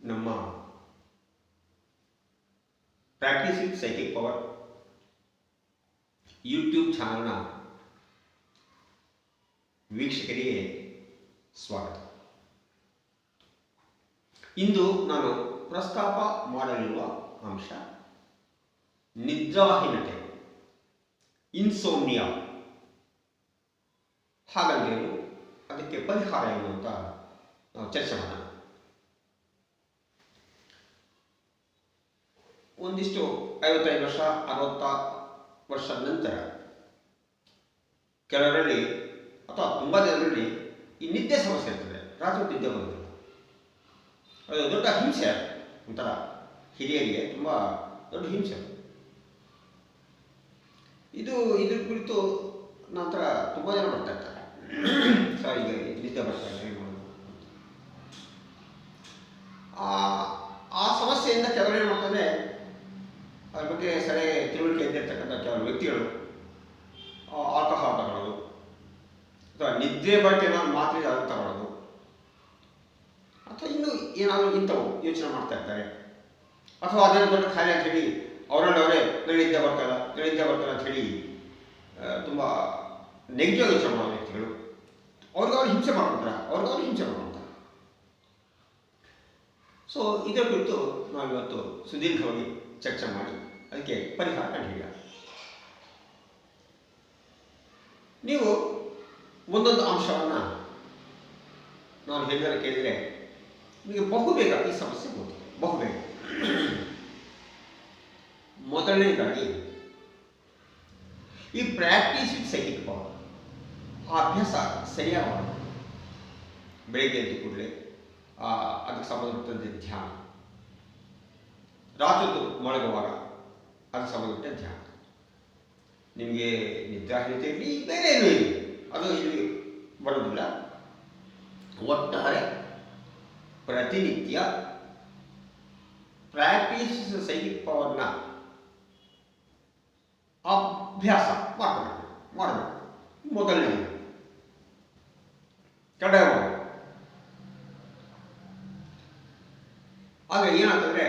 ನಮ್ಮ practising psychic power YouTube ಚಾನಲ್ನ ವೀಕ್ಷಕರಿಗೆ ಸ್ವಾಗತ. ಇಂದು ನಾನು ಪ್ರಸ್ತಾಪ ಮಾಡಲಿರುವ ಅಂಶ ನಿದ್ರಾಹೀನತೆ ಇನ್ಸೋಮಿಯಾ ಹಾಗಾಗಿ ಅದಕ್ಕೆ ಪರಿಹಾರ ಏನು ಅಂತ ಚರ್ಚೆ ಮಾಡೋಣ. ಒಂದಿಷ್ಟು ಐವತ್ತೈದು ವರ್ಷ, ಅರವತ್ತ ವರ್ಷದ ನಂತರ ಕೆಲವರಲ್ಲಿ ಅಥವಾ ತುಂಬ ಜನರಲ್ಲಿ ಈ ನಿದ್ದೆ ಸಮಸ್ಯೆ ಇರ್ತದೆ. ರಾತ್ರಿ ನಿದ್ದೆ ಬರೋದಿಲ್ಲ ಅದು ದೊಡ್ಡ ಹಿಂಸೆ. ಒಂಥರ. ಹಿರಿಯರಿಗೆ ತುಂಬ ದೊಡ್ಡ ಹಿಂಸೆ ಇದು ಇದ್ರ ಕುರಿತು ನಂತರ ತುಂಬ ಜನ ಬರ್ತಾ ಇರ್ತಾರೆ. ಸರ್, ಈಗ ನಿದ್ದೆ ಬರ್ತಾ ಇದೆ ಆ ಆ ಸಮಸ್ಯೆಯಿಂದ ಕೆಲವರು ಏನು ಮಾಡ್ತಾರೆ ಅದ್ರ ಬಗ್ಗೆ ಸರಿ ತಿಳುವಳಿಕೆ ಇದ್ದಿರ್ತಕ್ಕಂಥ ಕೆಲವು ವ್ಯಕ್ತಿಗಳು ಆಲ್ಕೋಹಾಲ್ ತಗೊಳ್ಳೋದು ಅಥವಾ ಬಟ್ಟೆ ನಾನು ಮಾತ್ರೆ ತಗೊಳ್ಳೋದು? ಅಥವಾ ಇನ್ನೂ ಏನಾದರೂ ಇಂಥವು ಯೋಚನೆ ಮಾಡ್ತಾ ಇರ್ತಾರೆ ಅಥವಾ ಅದೇನೋ ದೊಡ್ಡ ಖಾಲಿ ಅಂತ ಹೇಳಿ ಅವರಲ್ಲಿ ಅವರೇ ನನಗೆ ನಿದ್ದೆ ಬರ್ತಾಯಿಲ್ಲ ಬರ್ತಾರ ನಿದ್ದೆ ಬರ್ತಾಯಿಲ್ಲ ಅಂತ ಹೇಳಿ ತುಂಬ ನೆಗೆಟಿವ್ ಯೋಚನೆ ಮಾಡೋ ವ್ಯಕ್ತಿಗಳು. ಅವ್ರಿಗವ್ರು ಹಿಂಸೆ ಮಾಡ್ಕೊಂತಾರೆ ಅವ್ರಿಗವ್ರು ಹಿಂಸೆ ಮಾಡ್ಕೊಂತಾರೆ ಸೊ ಇದರ ಕುರಿತು ನಾವು ಇವತ್ತು ಸುದೀರ್ಘವಾಗಿ ಚರ್ಚೆ ಮಾಡಿ, ಅದಕ್ಕೆ ಪರಿಹಾರ ಕಂಡುಹಿಡಿಯೋಣ. ನೀವು ಒಂದೊಂದು ಅಂಶವನ್ನು ನಾನು ಹೇಳಿದರೆ ಕೇಳಿದರೆ ನಿಮಗೆ ಬಹುಬೇಗ ಈ ಸಮಸ್ಯೆ ಗೊತ್ತಿದೆ ಬಹುಬೇಗ. ಮೊದಲನೇದಾಗಿ, ಈ ಪ್ರಾಕ್ಟೀಸ್ ಇಟ್ ಸಹಿ ಆ ಅಭ್ಯಾಸ ಸರಿಯಾಗಿ ಮಾಡಬೇಕು ಬೆಳಿಗ್ಗೆ ಎದ್ದು ಕೂಡಲೇ ಅದಕ್ಕೆ ಸಂಬಂಧಪಟ್ಟಂತೆ ಧ್ಯಾನ. ರಾತ್ರಿ ಮೊಳಗುವಾಗ ಅದಕ್ಕೆ ಸಂಬಂಧಪಟ್ಟ ಧ್ಯಾನ. ನಿಮಗೆ ನಿದ್ರಾಹೀನತೆ ಇರಲಿ, ಬೇರೆ ಏನೂ ಇರಲಿ. ಅದು ಇಲ್ಲಿ ಬರೋದಿಲ್ಲ ಒಟ್ಟಾರೆ ಪ್ರತಿನಿತ್ಯ ಪ್ರಾಕ್ಟೀಸ್ ಸೈಕಿಕ್ ಪವರ್ನ ಅಭ್ಯಾಸ ಮಾಡಬೇಕು ಮಾಡಬೇಕು. ಮೊದಲನೇ ಕಡೆಯವರು ಆಗ ಏನಾಗ್ತಂದ್ರೆ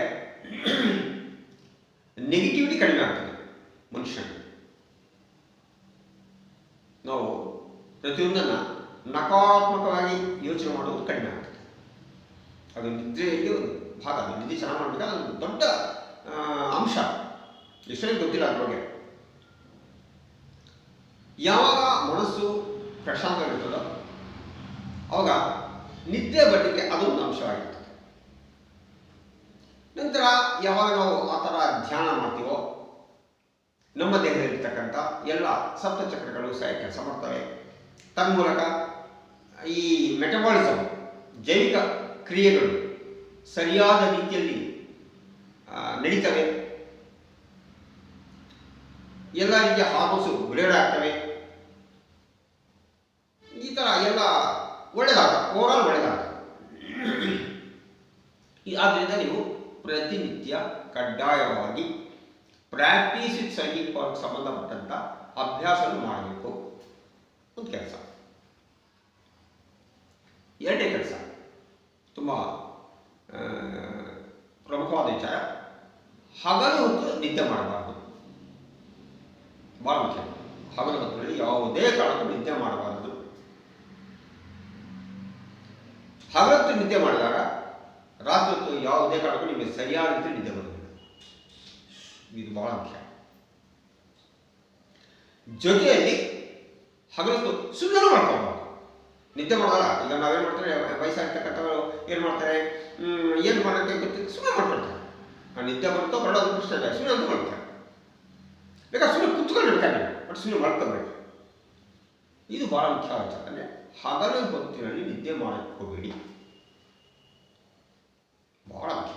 ನೆಗೆಟಿವಿಟಿ ಕಡಿಮೆ ಆಗ್ತದೆ ಮನುಷ್ಯನ ನಾವು ಪ್ರತಿಯೊಂದನ್ನು ನಕಾರಾತ್ಮಕವಾಗಿ ಯೋಚನೆ ಮಾಡೋದು ಕಡಿಮೆ ಆಗ್ತದೆ. ಅದು ನಿದ್ರೆಯಲ್ಲಿ ಭಾಗ, ಅದು ನಿದ್ದೆ ಚೆನ್ನಾಗಿ ಮಾಡಬೇಕಾದ್ರೆ ಒಂದು ದೊಡ್ಡ ಅಂಶ. ಎಷ್ಟೇ ಗೊತ್ತಿಲ್ಲ ಅದ್ರ ಬಗ್ಗೆ. ಯಾವಾಗ ಮನಸ್ಸು ಪ್ರಶಾಂತವಾಗಿರ್ತದೋ ಅವಾಗ ನಿದ್ದೆ ಬರಲಿಕ್ಕೆ ಅದೊಂದು ಅಂಶವಾಗಿರ್ತದೆ. ನಂತರ ಯಾವಾಗ ನಾವು ಆ ಥರ ಧ್ಯಾನ ಮಾಡ್ತೀವೋ, ನಮ್ಮ ದೇಹದಲ್ಲಿರ್ತಕ್ಕಂಥ ಎಲ್ಲ ಸಪ್ತಚಕ್ರಗಳು ಸಹ ಕೆಲಸ ಮಾಡ್ತವೆ. ತನ್ಮೂಲಕ ಈ ಮೆಟಬಾಲಿಸಮ್ ಜೈವಿಕ ಕ್ರಿಯೆಗಳು ಸರಿಯಾದ ರೀತಿಯಲ್ಲಿ ನಡೀತವೆ. ಎಲ್ಲ ರೀತಿಯ ಹಾರ್ಮೋನ್ಸು ಬಿಡುಗಡೆ ಆಗ್ತವೆ. ಈ ಥರ ಎಲ್ಲ ಒಳ್ಳೆಯದಾಗ ಓವರಾಲ್ ಒಳ್ಳೆಯದಾಗ ಆದ್ದರಿಂದ ನೀವು ಪ್ರತಿನಿತ್ಯ ಕಡ್ಡಾಯವಾಗಿ ಪ್ರಾಕ್ಟೀಸ್ ವಿತ್ ಸಂಗೀತ ಸಂಬಂಧಪಟ್ಟಂಥ ಅಭ್ಯಾಸವನ್ನು ಮಾಡಬೇಕು. ಒಂದು ಕೆಲಸ. ಎರಡನೇ ಕೆಲಸ. ತುಂಬ ಪ್ರಮುಖವಾದ ವಿಚಾರ. ಹಗಲು ಹೊತ್ತು ನಿದ್ದೆ ಮಾಡಬಾರ್ದು. ಭಾಳ ಮುಖ್ಯ. ಹಗಲು ಹೊತ್ತಿನಲ್ಲಿ ಯಾವುದೇ ಕಾರಣಕ್ಕೂ ನಿದ್ದೆ ಮಾಡಬಾರದು. ಹಗಲತ್ತು ನಿದ್ದೆ ಮಾಡಿದಾಗ ರಾತ್ರಿ ಹೊತ್ತು ಯಾವುದೇ ಕಾರಣಕ್ಕೂ ನಿಮಗೆ ಸರಿಯಾದ ರೀತಿ ನಿದ್ದೆ ಬರೋದಿಲ್ಲ ಇದು ಬಹಳ ಮುಖ್ಯ. ಜೊತೆಯಲ್ಲಿ ಹಗಲೊತ್ತು ಸುಮ್ಮನೆ ಮಾಡ್ಕೊಬಾರ್ದು ನಿದ್ದೆ ಮಾಡಲ್ಲ ಈಗ ನಾವೇನು ಮಾಡ್ತಾರೆ ವಯಸ್ಸಾಗ್ತಕ್ಕಂಥವ್ರು ಏನು ಮಾಡ್ತಾರೆ ಏನು ಮಾಡೋಕ್ಕೆ ಗೊತ್ತಿಲ್ಲ ಸುಮ್ಮನೆ ಮಾಡ್ಕೊಳ್ತಾರೆ. ನಿದ್ದೆ ಬರುತ್ತೋ ಬರೋದು ಪ್ರಶ್ನೆ ಇಲ್ಲ ಸುಮ್ಮನೆ ಅಂತ ಮಾಡ್ತಾರೆ. ಬೇಕಾದ್ರೆ ಸುಮ್ಮನೆ ಕುತ್ಕೊಂಡಿರ್ತಾರೆ ಬಟ್ ಸುಮ್ಮನೆ ಮಾಡ್ಕೋಬೇಕು ಇದು ಭಾಳ ಮುಖ್ಯವಾದ ಅಂದರೆ ಹಗಲು ಹೊತ್ತಿನಲ್ಲಿ ನಿದ್ದೆ ಮಾಡಕ್ಕೆ ಹೋಗಬೇಡಿ ಬಹಳ ಮುಖ್ಯ.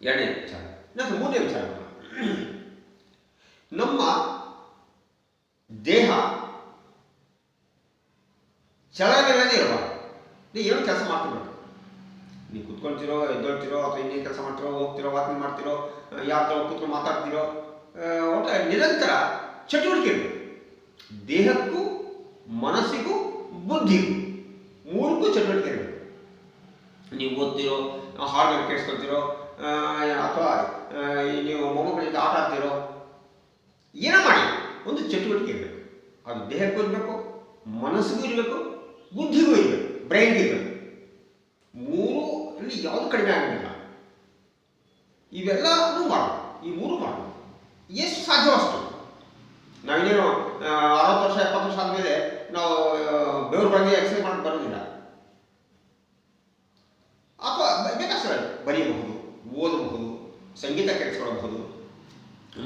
ಎರಡನೇ ವಿಚಾರ ಮೂರನೇ ವಿಚಾರ. ನಮ್ಮ ದೇಹ. ಚಲನೆಗಳನ್ನೇ ಇರಬಾರ್ದು ನೀ ಏನೋ ಕೆಲಸ ಮಾಡ್ತಿರ್ಬೇಕು ನೀವು ಕುತ್ಕೊಳ್ತಿರೋ, ಎದ್ದೊಳ್ತಿರೋ, ಅಥವಾ ಇನ್ನೇನು ಕೆಲಸ ಮಾಡ್ತಿರೋ, ಹೋಗ್ತಿರೋ ವಾಕಿಂಗ್ ಮಾಡ್ತಿರೋ ಯಾರ ಕುತ್ಕೊಂಡು ಮಾತಾಡ್ತಿರೋ ಒಟ್ಟು ನಿರಂತರ ಚಟುವಟಿಕೆ ಇರಬೇಕು. ದೇಹಕ್ಕೂ, ಮನಸ್ಸಿಗೂ, ಬುದ್ಧಿಗೂ ಮೂರಕ್ಕೂ ಚಟುವಟಿಕೆ ಇರಬೇಕು. ನೀವು ಓದ್ತಿರೋ, ಹಾಡುಗಳು ಕೇಳಿಸ್ಕೊಳ್ತಿರೋ ಅಥವಾ ನೀವು ಮೊಬೈಲ್ ಆಟ ಆಡ್ತಿರೋ, ಏನೋ ಮಾಡಿ. ಒಂದು ಚಟುವಟಿಕೆ ಇರಬೇಕು. ಅದು ದೇಹಕ್ಕೂ ಇರಬೇಕು ಮನಸ್ಸಿಗೂ ಇರಬೇಕು ಬುದ್ಧಿಗೂ ಇರಬೇಕು ಬ್ರೈನ್ಗೂ ಇರಬೇಕು. ಮೂರು ಇಲ್ಲಿ ಯಾವುದು ಕಡಿಮೆ ಆಗೋದಿಲ್ಲ. ಇವೆಲ್ಲನೂ ಮಾಡಬೇಕು. ಈ ಮೂರು ಮಾಡಬೇಕು. ಎಷ್ಟು ಸಾಧ್ಯವಷ್ಟು ನಾವಿನ್ನೇನು ಅರವತ್ತು ವರ್ಷ ಎಪ್ಪತ್ತು ವರ್ಷ ಆದಮೇಲೆ ನಾವು ಬೆವರು ಬಗ್ಗೆ ಎಕ್ಸರ್ಸೈಸ್ ಮಾಡಿ ಬರೋದಿಲ್ಲ. ಅಥವಾ ಬೇಕಷ್ಟು ಬರೆಯಬಹುದು ಓದಬಹುದು ಸಂಗೀತ ಕೆಡಿಸ್ಕೊಳ್ಬಹುದು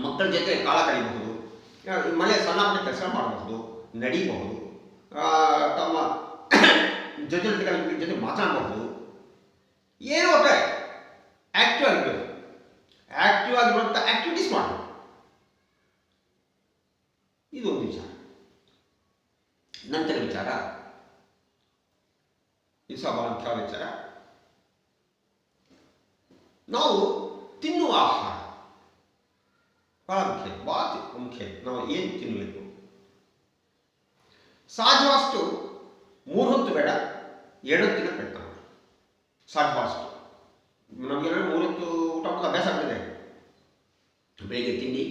ಮಕ್ಕಳ ಜೊತೆ ಕಾಳ ಕಳೆಯಬಹುದು ಆ, ಮನೆ ಸಣ್ಣ ಪುಟ್ಟ ಕೆಲಸ ಮಾಡಬಹುದು ನಡೀಬಹುದು. ತಮ್ಮ ಜೊತೆ ಜೊತೆ ಮಾತಾಡಬಹುದು ಏನೋ ಒಟ್ಟಾರೆ ಆಕ್ಟಿವ್ ಆಗಿರ್ಬೇಕು ಆಕ್ಟಿವ್ ಆಗಿರುವಂಥ ಆಕ್ಟಿವಿಟೀಸ್ ಮಾಡಬೇಕು ಇದು ವಿಚಾರ. ನಂತರ ವಿಚಾರ. ಇದು ಬಹಳ ವಿಚಾರ. ನಾವು ತಿನ್ನುವ ಆಹಾರ. ಬಹಳ ಮುಖ್ಯ ಬಹಳ ತಿ- ಮುಖ್ಯ ನಾವು ಏನು ತಿನ್ನಬೇಕು ಸಾಧ್ಯವಷ್ಟು ಮೂರು ಹೊತ್ತು ಬೇಡ, ಎರಡು ಹೊತ್ತಿನ ಬೇಡ ಮಾಡಿ. ಸಾಧ್ಯವಾಷ್ಟು ನಮಗೆಲ್ಲ ಮೂರು ಹೊತ್ತು ಊಟ ಮಾಡೋದು ಅಭ್ಯಾಸ ಆಗ್ತದೆ. ಬೆಳಿಗ್ಗೆ ತಿಂಡಿ,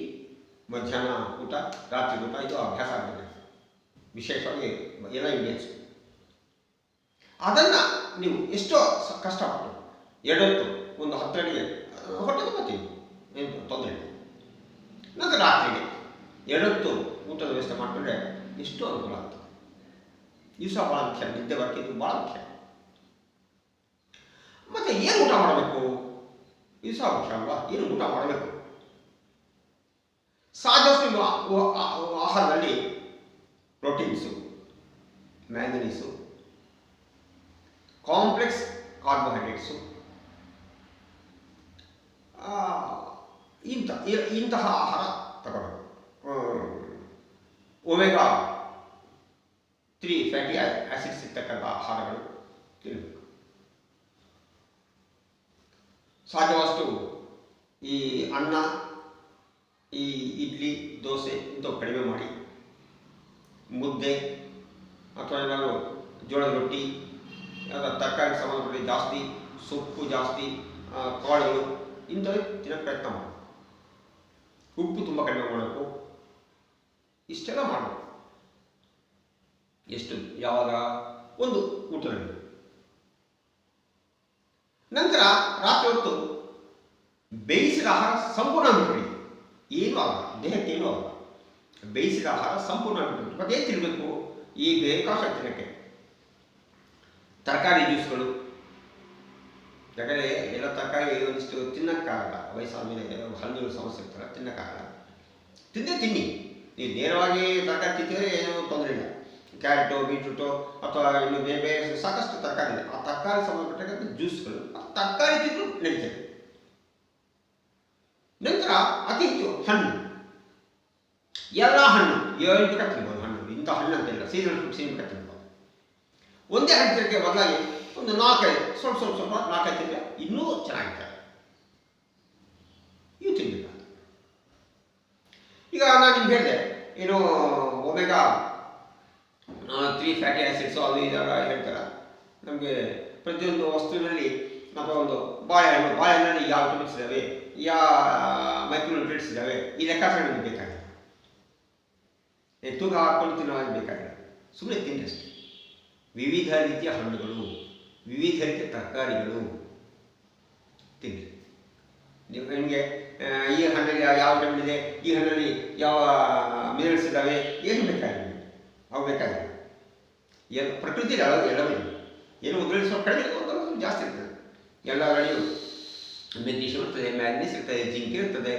ಮಧ್ಯಾಹ್ನ ಊಟ, ರಾತ್ರಿ ಊಟ, ಇದು ಅಭ್ಯಾಸ ಆಗ್ತದೆ. ವಿಶೇಷವಾಗಿ ಎಲ್ಲ ಇಂಡಿಯನ್ಸ್ ಅದನ್ನು ನೀವು ಎಷ್ಟೋ ಕಷ್ಟಪಟ್ಟು ಎರಡೊತ್ತು ಒಂದು ಹತ್ತು ಅಡಿಗೆ ಹೊಟ್ಟೆ ತಗೋತೀವಿ ಏನು ತೊಂದರೆ ಇಲ್ಲ. ನಂತರ ರಾತ್ರಿಗೆ ಎರಡೊತ್ತು ಊಟದ ವ್ಯವಸ್ಥೆ ಮಾಡಿಕೊಂಡ್ರೆ ಎಷ್ಟು ಅನುಕೂಲ ಆಗ್ತದೆ. ಇದು ಸಹ ಭಾಳ ಮುಖ್ಯ, ನಿದ್ದೆ ಬರೋಕ್ಕೆ ಇದು ಭಾಳ ಮುಖ್ಯ. ಮತ್ತೆ ಏನು ಊಟ ಮಾಡಬೇಕು? ಇದು ಸಹ ಅಲ್ವಾ? ಏನು ಊಟ ಮಾಡಬೇಕು? ಸಾಧ್ಯಷ್ಟು ಆಹಾರದಲ್ಲಿ ಪ್ರೋಟೀನ್ಸು, ಮ್ಯಾಂಗನೀಸು, ಕಾಂಪ್ಲೆಕ್ಸ್ ಕಾರ್ಬೋಹೈಡ್ರೇಟ್ಸು ಆ, ಇಂಥ ಇ- ಇಂತಹ ಆಹಾರ ತಗೋಬೇಕು ಒಮೆಗಾ ತ್ರೀ ಫ್ಯಾಟಿ ಆಸಿಡ್ಸ್ ಇರ್ತಕ್ಕಂಥ ಆಹಾರಗಳು ತಿನ್ನಬೇಕು ಸಾಧ್ಯವಾಷ್ಟು ಈ ಅನ್ನ ಈ ಇಡ್ಲಿ ದೋಸೆ ಇಂಥವು ಕಡಿಮೆ ಮಾಡಿ. ಮುದ್ದೆ ಅಥವಾ ಏನಾದರೂ ಜೋಳದ ರೊಟ್ಟಿ ಅಥವಾ ತರಕಾರಿ ಸಂಬಂಧಪಟ್ಟ ಜಾಸ್ತಿ ಸೊಪ್ಪು ಜಾಸ್ತಿ ಆ, ಕಾಳುಗಳು ಇಂಥವೇ ತಿನ್ನೋಕ್ಕೆ ಪ್ರಯತ್ನ ಮಾಡಿ. ಉಪ್ಪು ತುಂಬ ಕಡಿಮೆ ಮಾಡಬೇಕು. ಇಷ್ಟೆಲ್ಲ ಮಾಡಬೇಕು. ಎಷ್ಟು ಯಾವಾಗ? ಒಂದು ಊಟದಲ್ಲಿ. ನಂತರ ರಾತ್ರಿ ಹೊತ್ತು ಬೇಯಿಸಿದ ಆಹಾರ ಸಂಪೂರ್ಣ ಬಿಟ್ಬಿಡಿ ಏನೂ ಆಗಲ್ಲ. ದೇಹಕ್ಕೆ ಏನು ಆಗಲ್ಲ. ಬೇಯಿಸಿದ ಆಹಾರ ಸಂಪೂರ್ಣ ಬಿಟ್ಬಿಡಿ ಮತ್ತೆ ತಿನ್ನಬೇಕು ಈ ಬೇಕಾಶ ತಿನ್ನಕ್ಕೆ. ತರಕಾರಿ ಜ್ಯೂಸ್ಗಳು ಯಾಕಂದರೆ ಎಲ್ಲ ತರಕಾರಿ ಒಂದಿಷ್ಟು ತಿನ್ನೋಕ್ಕಾಗಲ್ಲ. ವಯಸ್ಸಾದ ಮೇಲೆ ಹಣ್ಣುಗಳು ಸಮಸ್ಯೆ ಇರ್ತಾರೆ, ತಿನ್ನೋಕ್ಕಾಗಲ್ಲ. ತಿಂದೇ ತಿನ್ನಿ. ನೀವು ನೇರವಾಗಿ ತರಕಾರಿ ತಿಂತಿದ್ರೆ ಏನೂ ತೊಂದರೆ ಇಲ್ಲ. ಕ್ಯಾರೆಟು ಬೀಟ್ರೂಟು ಅಥವಾ ಇನ್ನು ಬೇರೆ ಬೇರೆ ಸಾಕಷ್ಟು ತರಕಾರಿ ಇದೆ. ಆ ತರಕಾರಿ ಸಂಬಂಧಪಟ್ಟಂಥ ಜ್ಯೂಸ್ಗಳು ಆ ತರಕಾರಿ ತಿಂದು ನಡೀತದೆ ನಂತರ ಅತಿ ಹೆಚ್ಚು ಹಣ್ಣು. ಎಲ್ಲ ಹಣ್ಣು, ಏಳು ತಿನ್ಬೋದು ಹಣ್ಣು. ಇಂಥ ಹಣ್ಣು ಅಂತ ಇಲ್ಲ ಸೀಸನ್ ಫ್ರೂಟ್ಸ್ ಏನು ತಿನ್ಬೋದು ಒಂದೇ ಹಣ್ಣು ತಿನ್ನಕ್ಕೆ ಬದಲಾಗಿ ಒಂದು ನಾಲ್ಕೈದು, ಸ್ವಲ್ಪ ಸ್ವಲ್ಪ ಸ್ವಲ್ಪ ನಾಲ್ಕೈದು ತಿಂದರೆ ಇನ್ನೂ ಚೆನ್ನಾಗಿರ್ತಾರೆ ಇವು ತಿನ್ನಬೇಕು ಈಗ ನಾನು ನಿಮ್ಗೆ ಹೇಳಿದೆ, ಏನು, ಒಮೆಗಾ ತ್ರೀ ಫ್ಯಾಟಿ ಆ್ಯಸಿಡ್ಸು ಅದು ಇದೆಲ್ಲ ಹೇಳ್ತಾರೆ ನಮಗೆ ಪ್ರತಿಯೊಂದು ವಸ್ತುವಿನಲ್ಲಿ ನಮ್ಮ ಒಂದು ಬಾಳೆಹಣ್ಣು ಬಾಳೆಹಣ್ಣಲ್ಲಿ ಯಾವ ವಿಟಮಿನ್ಸ್ ಇದ್ದಾವೆ ಯಾವ ಮೈಕ್ರೋನ್ಯೂಟ್ರಿಟ್ಸ್ ಇದ್ದಾವೆ ಈ ಲೆಕ್ಕಾಚಾರ ನಿಮ್ಗೆ ಬೇಕಾಗಿಲ್ಲ ತೂಕ ಹಾಕ್ಕೊಂಡು ತಿನ್ನೋದು ಬೇಕಾಗಿಲ್ಲ ಸುಮ್ಮನೆ ತಿನ್ನಷ್ಟೇ ವಿವಿಧ ರೀತಿಯ ಹಣ್ಣುಗಳು ವಿವಿಧ ರೀತಿಯ ತರಕಾರಿಗಳು ತಿನ್ನಿ ನೀವು ನಿಮಗೆ ಈ ಹಣ್ಣಲ್ಲಿ ಯಾವ ಟೈಮ್ ಇದೆ, ಈ ಹಣ್ಣಲ್ಲಿ ಯಾವ ಮಿನರಲ್ಸ್ ಇದ್ದಾವೆ ಏನು ಬೇಕಾಗಿಲ್ಲ ಅವು ಬೇಕಾಗಿಲ್ಲ. ಎಲ್ಲ ಪ್ರಕೃತಿ ಎಲ್ಲ ಎಲ್ಲವೂ ಇದೆ ಏನು ಒಂದರಲ್ಲಿ ಸ್ವಲ್ಪ ಕಡಿಮೆ ಇರ್ತದೆ ಸ್ವಲ್ಪ ಜಾಸ್ತಿ ಇರ್ತದೆ. ಎಲ್ಲದರಲ್ಲಿಯೂ ಮೆಗ್ನೀಷಿಯಂ ಇರ್ತದೆ ಮ್ಯಾಗ್ನೀಸ್ ಇರ್ತದೆ, ಜಿಂಕ್ ಇರ್ತದೆ,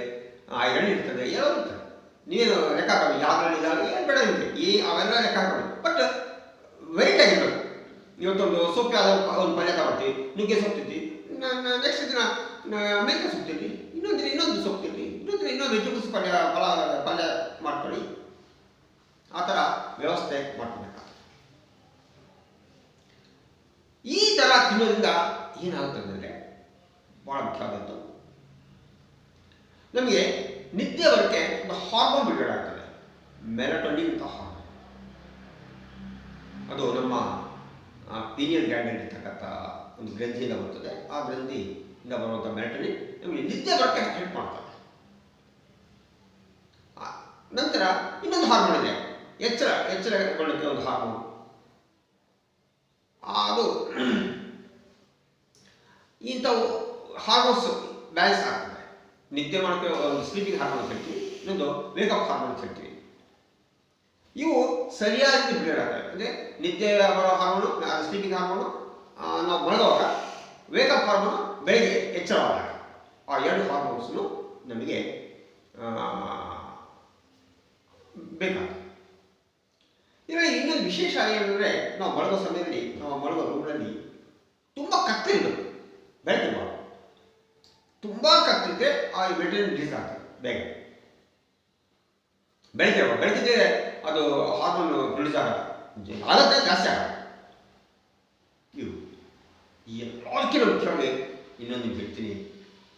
ಐರನ್ ಇರ್ತದೆ ಎಲ್ಲವೂ ಇರ್ತದೆ ನೀವೇನು ಲೆಕ್ಕ ಹಾಕೊಳ್ಳಿ ಯಾವ್ದ್ರಲ್ಲಿ ಇದಾವೆ ಏನು ಬೇಡ ನಿಮಗೆ. ಈ, ಅವೆಲ್ಲ ಲೆಕ್ಕ ಹಾಕಬೇಕು ಬಟ್ ಇವತ್ತೊಂದು ಸೊಪ್ಪೆ ಆದ ಒಂದು ಪಲ್ಯ ತಗೊಳ್ತಿ ನುಗ್ಗೆ ಸೊಪ್ತಿದ್ವಿ ನೆಕ್ಸ್ಟ್ ದಿನ ಮೇಕೆ ಇನ್ನೊಂದಿನ ಇನ್ನೊಂದು ದಿನ ಇನ್ನೊಂದು ಸೊಪ್ಪು ತಿನ್ನಿ ಇನ್ನೊಂದು ಇನ್ನೊಂದು ವೆಜಿಟಬಲ್ಸ್ ಪಲ್ಯ ಫಲ ಪಲ್ಯ ಮಾಡ್ಕೊಳ್ಳಿ ಆ ಥರ ವ್ಯವಸ್ಥೆ ಮಾಡ್ಕೊಬೇಕಾಗ್ತದೆ ಈ ಥರ ತಿನ್ನೋದ್ರಿಂದ ಏನಾಗುತ್ತೆ ಅಂದರೆ ಭಾಳ ಮುಖ್ಯವಾದದ್ದು ನಮಗೆ ನಿದ್ದೆ ಬರೋಕ್ಕೆ ಒಂದು ಹಾರ್ಮೋನ್ ಬಿಡುಗಡೆ ಆಗ್ತದೆ. ಅಂತ ಹಾರ್ಮೋನ್ ಅದು ನಮ್ಮ ಪೀನಿಯಲ್ ಗ್ಯಾಂಡ್ ಇರ್ತಕ್ಕಂಥ ಒಂದು ಗ್ರಂಥಿಯಿಂದ ಬರ್ತದೆ. ಆ ಗ್ರಂಥಿಯಿಂದ ಬರುವಂಥ ಮೆಲಟನಿನ್ ನಮಗೆ ನಿದ್ದೆ ಬರೋಕ್ಕೆ ಹೆಲ್ಪ್ ಮಾಡ್ತದೆ ಆ, ನಂತರ ಇನ್ನೊಂದು ಹಾರ್ಮೋನ್ ಇದೆ. ಎಚ್ಚರ ಎಚ್ಚರಗೊಳ್ಳಕ್ಕೆ ಒಂದು ಹಾರ್ಮೋನ್. ಅದು ಇಂಥವು ಹಾರ್ಮೋನ್ಸ್ ಬ್ಯಾಲೆನ್ಸ್ ಆಗ್ತದೆ. ನಿದ್ದೆ ಮಾಡೋಕ್ಕೆ ಒಂದು ಸ್ಲೀಪಿಂಗ್ ಹಾರ್ಮೋನ್ ಹೇಳ್ತೀವಿ. ಇನ್ನೊಂದು ವೇಕಪ್ ಹಾರ್ಮೋನ್ ಹೇಳ್ತೀವಿ. ಇವು ಸರಿಯಾಗಿ ಪ್ರಿಪೇರ್ ಆಗ್ತವೆ. ಅಂದರೆ ನಿದ್ದೆ ಬರೋ ಹಾರ್ಮೋನು ಸ್ಲೀಪಿಂಗ್ ಹಾರ್ಮೋನು ನಾವು ಬಳಗುವಾಗ ವೇಕಪ್ ಹಾರ್ಮೋನು ಬೆಳಗ್ಗೆ ಎಚ್ಚರವಾದಾಗ ಆ ಎರಡು ಹಾರ್ಮೋನ್ಸ್ನು ನಮಗೆ ಬೇಕಾಗ್ತದೆ ಇದರಲ್ಲಿ ಇನ್ನೊಂದು ವಿಶೇಷ ಏನಂದರೆ ನಾವು ಮಲಗೋ ಸಮಯದಲ್ಲಿ, ನಾವು ಮಲಗೋ ರೂಮ್ನಲ್ಲಿ ತುಂಬ ಕತ್ತಲಿರಬೇಕು ಬೆಳಗ್ಗೆ ಮಾಡುವ ತುಂಬ ಕತ್ತಿದ್ರೆ ಆ ಮೆಟೀರಿಯಲ್ ರಿಲೀಸ್ ಆಗ್ತದೆ, ಬೇಗ. ಬೆಳಗ್ಗೆ ಬೆಳಕಿದ್ರೆ ಅದು ಹಾರ್ಮೋನ್ ಪ್ರೊಡ್ಯೂಸ್ ಆಗಲ್ಲ ಜ- ಆಗತ್ತೆ ಜಾಸ್ತಿ ಆಗಲ್ಲ. ಇವು ಈ ಎಲ್ಲಕ್ಕಿಂತ ಮುಖ್ಯವಾಗಿ ಇನ್ನೊಂದು ನಿಮ್ಗೆ ಹೇಳ್ತೀನಿ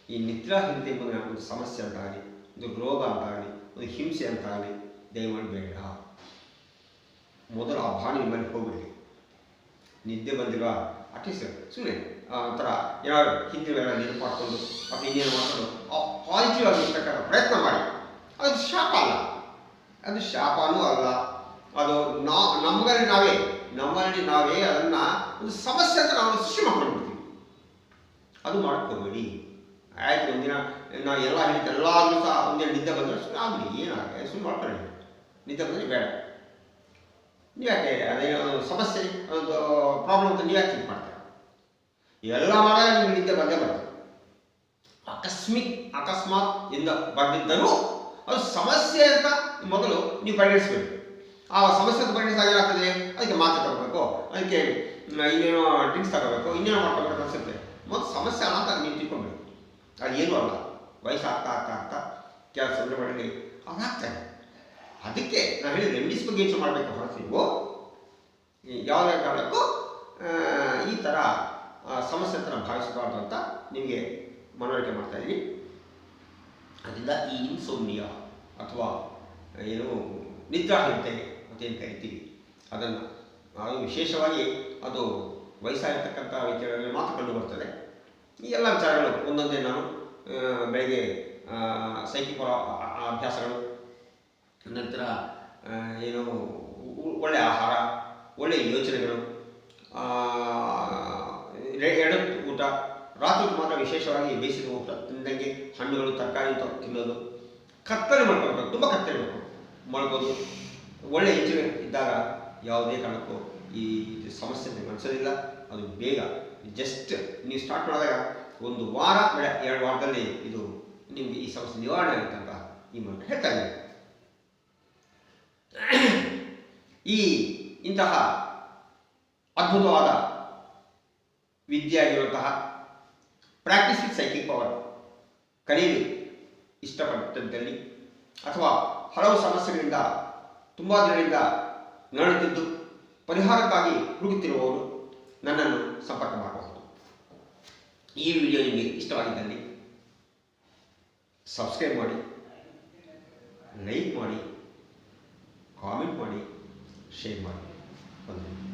ಈ ನಿದ್ರಾಹೀನತೆ ಎಂಬುದು ಒಂದು ಸಮಸ್ಯೆ ಅಂತಾಗಲಿ ಒಂದು ರೋಗ ಅಂತಾಗಲಿ ಒಂದು ಹಿಂಸೆ ಅಂತಾಗಲಿ ದಯಮಾಡಿ ಬೇಡ. ಮೊದಲು ಆ ಭಾವನೆ ನಿಮ್ಮಲ್ಲಿ ಹೋಗ್ಬಿಡಿ ನಿದ್ದೆ ಬಂದಿಲ್ವಾ? ಅಟ್ಲೀಸ್ಟ್ ಸುಮ್ಮನೆ ಒಂಥರ ಏನಾದ್ರು ಹಿಂದಿನ ಎಲ್ಲ ನೆನಪು ಮಾಡ್ಕೊಂಡು ಅಥವಾ ಇನ್ನೇನು ಮಾಡ್ಕೊಂಡು ಆ ಪಾಸಿಟಿವ್ ಆಗಿರ್ತಕ್ಕಂಥ ಪ್ರಯತ್ನ ಮಾಡಿ. ಅದು ಶಾಪ ಅಲ್ಲ. ಅದು ಶಾಪನೂ ಅಲ್ಲ. ಅದು ನಾ, ನಮ್ಮಲ್ಲಿ ನಾವೇ ನಮ್ಮಲ್ಲಿ ನಾವೇ ಅದನ್ನು ಒಂದು ಸಮಸ್ಯೆ ಅಂತ ನಾವು ಸೃಷ್ಟಿ ಮಾಡ್ಕೊಂಡ್ಬಿಡ್ತೀವಿ. ಅದು ಮಾಡ್ಕೋಬೇಡಿ. ಆಯ್ತು, ಒಂದಿನ ನಾವು ಎಲ್ಲ ಹೇಳ್ತೀವಿ ಎಲ್ಲಾದರೂ ಸಹ ಒಂದಿನ ನಿದ್ದೆ ಬಂದರೆ ಸುಮ್ಮನೆ ಆಗಲಿ ಸುಮ್ಮನೆ ಮಾಡ್ಕೊಳ್ಳಿ. ನಿದ್ದೆ ಬಂದರೆ ಬೇಡ. ನೀವ್ಯಾಕೆ ಅದೇನೋ ಸಮಸ್ಯೆ ಒಂದು ಪ್ರಾಬ್ಲಮ್ ಅಂತ ನೀವ್ಯಾಕೆ ಥಿಂಕ್ ಮಾಡ್ತೀರ? ಎಲ್ಲ ಮಾಡಿದಾಗ ನಿಮ್ಗೆ ನಿದ್ದೆ ಬಂದೇ ಬರ್ತದೆ ಅಕಸ್ಮಿಕ್, ಅಕಸ್ಮಾತ್ ಇಂದ ಬಂದಿದ್ದರೂ ಅದು ಸಮಸ್ಯೆ ಅಂತ ಮೊದಲು ನೀವು ಪರಿಗಣಿಸಬೇಕು. ಆ ಸಮಸ್ಯೆ ಅಂತ ಅದಕ್ಕೆ ಮಾತ್ರೆ ತಗೋಬೇಕು. ಅದಕ್ಕೆ ಇನ್ನೇನೋ ಡ್ರಿಂಕ್ಸ್ ತಗೋಬೇಕು, ಇನ್ನೇನೋ ಮಾಡ್ಕೋಬೇಕು ಅನ್ಸುತ್ತೆ. ಮೊದಲು ಸಮಸ್ಯೆ ಅಂತ ನೀವು ತಿಳ್ಕೊಬೇಕು. ಅದು ಏನೂ ಅಲ್ಲ. ವಯಸ್ಸು ಆಗ್ತಾ ಆಗ್ತಾ ಕೆಲಸ ಮಾಡಿ ಅದಾಗ್ತದೆ ಅದಕ್ಕೆ ನಾನು ಹೇಳಿದ ರೆಮಿಡೀಸ್ ಬಗ್ಗೆ ಯೋಚನೆ ಮಾಡಬೇಕು ಹೊರತು ನೀವು. ಯಾವುದೇ ಕಾರಣಕ್ಕೂ ಈ ಥರ ಸಮಸ್ಯೆ ನಾವು ಭಾವಿಸಬಾರ್ದು ಅಂತ ನಿಮಗೆ ಮನವರಿಕೆ ಮಾಡ್ತಾ ಇದ್ದೀನಿ. ಅದರಿಂದ ಈ ಇನ್ಸೋಮ್ನಿಯಾ ಅಥವಾ ಏನು ನಿದ್ರಾಹೀನತೆ ಅಂತ ಏನು ಕರಿತೀವಿ ಅದನ್ನು ಅದು ವಿಶೇಷವಾಗಿ ಅದು ವಯಸ್ಸಾಗಿರ್ತಕ್ಕಂಥ ವ್ಯಕ್ತಿಗಳಲ್ಲಿ ಮಾತ್ರ ಕಂಡು ಬರ್ತದೆ ಈ ಎಲ್ಲ ವಿಚಾರಗಳು ಒಂದೊಂದೇ ನಾನು ಬೆಳಗ್ಗೆ ಸೈಕಿಕ ಅಭ್ಯಾಸಗಳು ನಂತರ ಏನು ಒಳ್ಳೆ ಆಹಾರ ಒಳ್ಳೆಯ ಯೋಚನೆಗಳು ಆ, ಎ- ಎಡ ಊಟ ರಾತ್ರಿ ಮಾತ್ರ ವಿಶೇಷವಾಗಿ ಬೇಯಿಸಿದ ಊಟ ತಿಂದಂಗೆ ಹಣ್ಣುಗಳು, ತರಕಾರಿ ತಿನ್ನೋದು. ಕತ್ತಲೆ ಮಾಡ್ಕೊಳ್ಬೇಕು, ತುಂಬ ಕತ್ತಲೆ ಮಾಡ್ಕೊಳ್ಬೇಕು. ಮಾಡ್ಬೋದು. ಒಳ್ಳೆ ಯೋಚನೆ ಇದ್ದಾಗ ಯಾವುದೇ ಕಾರಣಕ್ಕೂ ಈ ಸಮಸ್ಯೆ ಅನಿಸೋದಿಲ್ಲ. ಅದು ಬೇಗ ಜಸ್ಟ್ ನೀವು ಸ್ಟಾರ್ಟ್ ಮಾಡಿದಾಗ ಒಂದು ವಾರ ಎರಡು ವಾರದಲ್ಲಿ ಇದು ನಿಮಗೆ ಈ ಸಮಸ್ಯೆ ನಿವಾರಣೆ ಆಗುತ್ತೆ ಅಂತ ಈ ಮೂಲಕ ಹೇಳ್ತಾ ಈ ಇಂತಹ ಅದ್ಭುತವಾದ ವಿದ್ಯೆಯಾಗಿರುವಂತಹ ಪ್ರಾಕ್ಟೀಸ್ ವಿತ್ ಸೈಕಿಕ್ ಪವರ್. ಕಲಿಯಲು ಇಷ್ಟಪಟ್ಟದ್ದಲ್ಲಿ ಅಥವಾ ಹಲವು ಸಮಸ್ಯೆಗಳಿಂದ, ತುಂಬ ದಿನಗಳಿಂದ ನರಳುತ್ತಿದ್ದು, ಪರಿಹಾರಕ್ಕಾಗಿ ಹುಡುಕುತ್ತಿರುವವರು ನನ್ನನ್ನು ಸಂಪರ್ಕ ಮಾಡಬಹುದು. ಈ ವಿಡಿಯೋ ನಿಮಗೆ ಇಷ್ಟವಾಗಿದ್ದಲ್ಲಿ ಸಬ್ಸ್ಕ್ರೈಬ್ ಮಾಡಿ, ಲೈಕ್ ಮಾಡಿ, ಕಾಮೆಂಟ್ ಮಾಡಿ, ಶೇರ್ ಮಾಡಿ. ವಂದನೆ